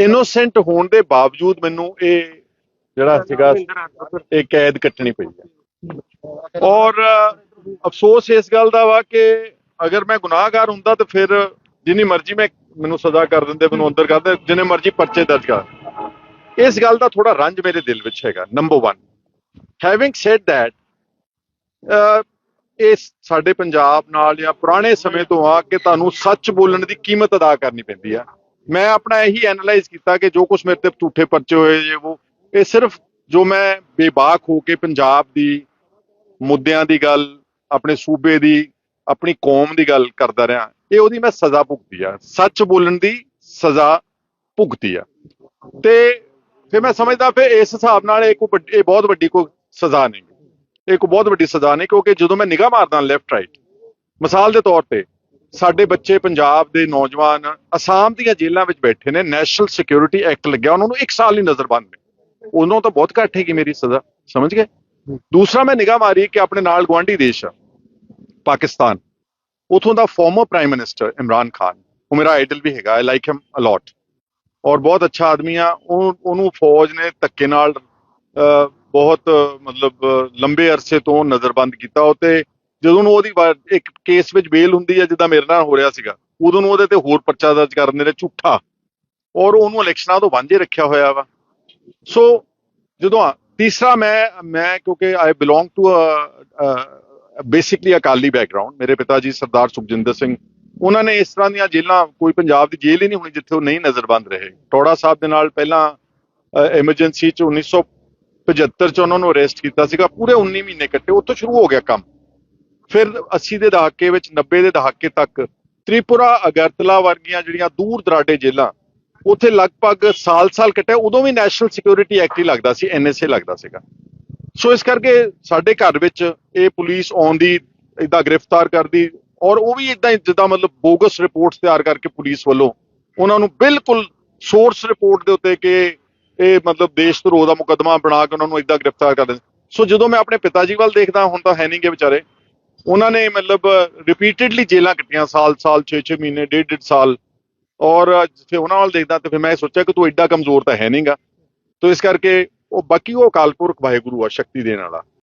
Innocent ਹੋਣ ਦੇ ਬਾਵਜੂਦ ਮੈਨੂੰ ਇਹ ਜਿਹੜਾ ਸੀਗਾ ਇਹ ਕੈਦ ਕੱਟਣੀ ਪਈ ਹੈ। ਔਰ ਅਫਸੋਸ ਇਸ ਗੱਲ ਦਾ ਵਾ ਕਿ ਅਗਰ ਮੈਂ ਗੁਨਾਹਗਾਰ ਹੁੰਦਾ ਤਾਂ ਫਿਰ ਜਿੰਨੀ ਮਰਜ਼ੀ ਮੈਂ ਮੈਨੂੰ ਸਜ਼ਾ ਕਰ ਦਿੰਦੇ ਮੈਨੂੰ ਅੰਦਰ ਕਰ ਦਿੰਦੇ ਜਿੰਨੇ ਮਰਜ਼ੀ ਪਰਚੇ ਦਰਜ ਕਰ ਇਸ ਗੱਲ ਦਾ ਥੋੜਾ ਰੰਜ ਮੇਰੇ ਦਿਲ ਵਿੱਚ ਹੈਗਾ ਨੰਬਰ 1 ਹੈਵਿੰਗ ਸੈਡ ਥੈਟ ਇਸ ਸਾਡੇ ਪੰਜਾਬ ਨਾਲ ਜਾਂ ਪੁਰਾਣੇ ਸਮੇਂ ਤੋਂ ਆ ਕਿ ਤੁਹਾਨੂੰ ਸੱਚ ਬੋਲਣ ਦੀ ਕੀਮਤ ਅਦਾ ਕਰਨੀ ਪੈਂਦੀ ਆ। ਮੈਂ ਆਪਣਾ ਇਹੀ ਐਨਾਲਾਈਜ਼ ਕੀਤਾ ਕਿ ਜੋ ਕੁਝ ਮੇਰੇ ਤੇ ਝੂਠੇ ਪਰਚੇ ਹੋਏ ਜੇ ਉਹ, ਇਹ ਸਿਰਫ ਜੋ ਮੈਂ ਬੇਬਾਕ ਹੋ ਕੇ ਪੰਜਾਬ ਦੀ ਮੁੱਦਿਆਂ ਦੀ ਗੱਲ, ਆਪਣੇ ਸੂਬੇ ਦੀ, ਆਪਣੀ ਕੌਮ ਦੀ ਗੱਲ ਕਰਦਾ ਰਿਹਾ, ਇਹ ਉਹਦੀ ਮੈਂ ਸਜ਼ਾ ਭੁਗਤੀ ਆ। ਸੱਚ ਬੋਲਣ ਦੀ ਸਜ਼ਾ ਭੁਗਤੀ ਆ। ਤੇ ਫਿਰ ਮੈਂ ਸਮਝਦਾ ਫਿਰ ਇਸ ਹਿਸਾਬ ਨਾਲ ਇਹ ਕੋਈ ਵੱਡੀ- ਇਹ ਬਹੁਤ ਵੱਡੀ ਕੋਈ ਸਜ਼ਾ ਨਹੀਂ। ਇਹ ਕੋਈ ਬਹੁਤ ਵੱਡੀ ਸਜ਼ਾ ਨਹੀਂ ਕਿਉਂਕਿ ਜਦੋਂ ਮੈਂ ਨਿਗਾਹ ਮਾਰਦਾ ਲੈਫਟ ਰਾਈਟ ਮਿਸਾਲ ਦੇ ਤੌਰ ਤੇ ਸਾਡੇ ਬੱਚੇ ਪੰਜਾਬ ਦੇ ਨੌਜਵਾਨ ਅਸਾਮ ਦੀਆਂ ਜੇਲ੍ਹਾਂ ਵਿੱਚ ਬੈਠੇ ਨੇ ਨੈਸ਼ਨਲ ਸਿਕਿਉਰਿਟੀ ਐਕਟ ਲੱਗਿਆ, ਉਹਨਾਂ ਨੂੰ 1 ਸਾਲ ਹੀ ਨਜ਼ਰਬੰਦ ਨੇ। ਉਹਨਾਂ ਤਾਂ ਬਹੁਤ ਘੱਟ ਹੈਗੀ ਮੇਰੀ ਸਜ਼ਾ, ਸਮਝ ਗਏ? ਦੂਸਰਾ ਮੈਂ ਨਿਗਾਹ ਮਾਰੀ ਕਿ ਆਪਣੇ ਨਾਲ ਗਵਾਂਢੀ ਦੇਸ਼ ਆ, ਪਾਕਿਸਤਾਨ। ਉਥੋਂ ਦਾ former prime minister Imran Khan, ਉਹ ਮੇਰਾ ਆਈਡਲ ਵੀ ਹੈਗਾ ਆਈ ਲਾਈਕ ਹਿਮ ਅਲੋਟ ਔਰ ਬਹੁਤ ਅੱਛਾ ਆਦਮੀ ਆ, ਉਹ, ਉਹਨੂੰ ਫੌਜ ਨੇ ਧੱਕੇ ਨਾਲ ਬਹੁਤ, ਮਤਲਬ, ਲੰਬੇ ਅਰਸੇ ਤੋਂ ਨਜ਼ਰਬੰਦ ਕੀਤਾ। ਉਹ ਤੇ ਜਦੋਂ ਨੂੰ ਉਹਦੀ ਵਾ- ਇੱਕ ਕੇਸ ਵਿੱਚ ਬੇਲ ਹੁੰਦੀ ਹੈ, ਜਿੱਦਾਂ ਮੇਰੇ ਨਾਲ ਹੋ ਰਿਹਾ ਸੀਗਾ, ਉਦੋਂ ਨੂੰ ਉਹਦੇ ਤੇ ਹੋਰ ਪਰਚਾ ਦਰਜ ਕਰਨ ਦੇ ਨੇ, ਝੂਠਾ। ਔਰ ਉਹਨੂੰ ਇਲੈਕਸ਼ਨਾਂ ਤੋਂ ਵਾਂਝੇ ਰੱਖਿਆ ਹੋਇਆ ਵਾ। ਸੋ ਜਦੋਂ ਤੀਸਰਾ ਮੈਂ ਮੈਂ ਕਿਉਂਕਿ I belong to basically Akali background ਮੇਰੇ ਪਿਤਾ ਜੀ ਸਰਦਾਰ ਸੁਖਜਿੰਦਰ ਸਿੰਘ, ਉਹਨਾਂ ਨੇ ਇਸ ਤਰ੍ਹਾਂ ਦੀਆਂ ਜੇਲਾਂ ਕੋਈ ਪੰਜਾਬ ਦੀ ਜੇਲ੍ਹ ਹੀ ਨਹੀਂ ਹੋਣੀ ਜਿੱਥੇ ਉਹ ਨਹੀਂ ਨਜ਼ਰਬੰਦ ਰਹੇ। ਟੋੜਾ ਸਾਹਿਬ ਦੇ ਨਾਲ ਪਹਿਲਾਂ ਐਮਰਜੈਂਸੀ ਚ 1975 ਚ ਉਹਨਾਂ ਨੂੰ ਅਰੈਸਟ ਕੀਤਾ ਸੀਗਾ, ਪੂਰੇ 19 ਮਹੀਨੇ ਕੱਟੇ, ਉੱਥੋਂ ਸ਼ੁਰੂ ਹੋ ਗਿਆ ਕੰਮ। ਫਿਰ 80 ਦੇ ਦਹਾਕੇ ਵਿੱਚ 90 ਦੇ ਦਹਾਕੇ ਤੱਕ ਤ੍ਰਿਪੁਰਾ, ਅਗਰਤਲਾ ਵਰਗੀਆਂ ਜਿਹੜੀਆਂ ਦੂਰ ਦਰਾਡੇ ਜੇਲ੍ਹਾਂ, ਉੱਥੇ ਲਗਭਗ ਸਾਲ-ਸਾਲ ਕੱਟਿਆ। ਉਦੋਂ ਵੀ ਨੈਸ਼ਨਲ ਸਿਕਿਉਰਿਟੀ ਐਕਟ ਹੀ ਲੱਗਦਾ ਸੀ ਐਨਐਸਏ ਲੱਗਦਾ ਸੀਗਾ। ਸੋ ਇਸ ਕਰਕੇ ਸਾਡੇ ਘਰ ਵਿੱਚ ਇਹ ਪੁਲਿਸ ਆਉਂਦੀ ਇਦਾਂ ਗ੍ਰਿਫਤਾਰ ਕਰਦੀ ਔਰ ਉਹ ਵੀ ਇਦਾਂ ਜਿੱਦਾਂ ਮਤਲਬ ਬੋਗਸ ਰਿਪੋਰਟਸ ਤਿਆਰ ਕਰਕੇ ਪੁਲਿਸ ਵੱਲੋਂ ਉਹਨਾਂ ਨੂੰ ਬਿਲਕੁਲ ਸੋਰਸ ਰਿਪੋਰਟ ਦੇ ਉੱਤੇ ਕਿ ਇਹ ਮਤਲਬ ਦੇਸ਼ ਧਰੋਹ ਦਾ ਮੁਕੱਦਮਾ ਬਣਾ ਕੇ ਉਹਨਾਂ ਨੂੰ ਇਦਾਂ ਗ੍ਰਿਫਤਾਰ ਕਰ ਦਿੰਦੇ। ਸੋ ਜਦੋਂ ਮੈਂ ਆਪਣੇ ਪਿਤਾ ਜੀ ਵੱਲ ਦੇਖਦਾ ਹੁਣ ਤਾਂ ਹੈ ਨਹੀਂ ਗੇ ਵਿਚਾਰੇ ਉਹਨਾਂ ਨੇ ਮਤਲਬ ਰਿਪੀਟਿਡਲੀ ਜੇਲਾਂ ਕੱਟੀਆਂ ਸਾਲ ਸਾਲ 6-6 ਮਹੀਨੇ, ਡੇਢ ਡੇਢ ਸਾਲ। ਔਰ ਜਿੱਥੇ ਉਹਨਾਂ ਨਾਲ ਦੇਖਦਾ ਤੇ ਫਿਰ ਮੈਂ ਇਹ ਸੋਚਿਆ ਕਿ ਤੂੰ ਐਡਾ ਕਮਜ਼ੋਰ ਤਾਂ ਹੈ ਨਹੀਂਗਾ ਤੋ ਇਸ ਕਰਕੇ ਉਹ ਬਾਕੀ ਉਹ ਅਕਾਲ ਪੁਰਖ ਵਾਹਿਗੁਰੂ ਆ ਸ਼ਕਤੀ ਦੇਣ ਵਾਲਾ।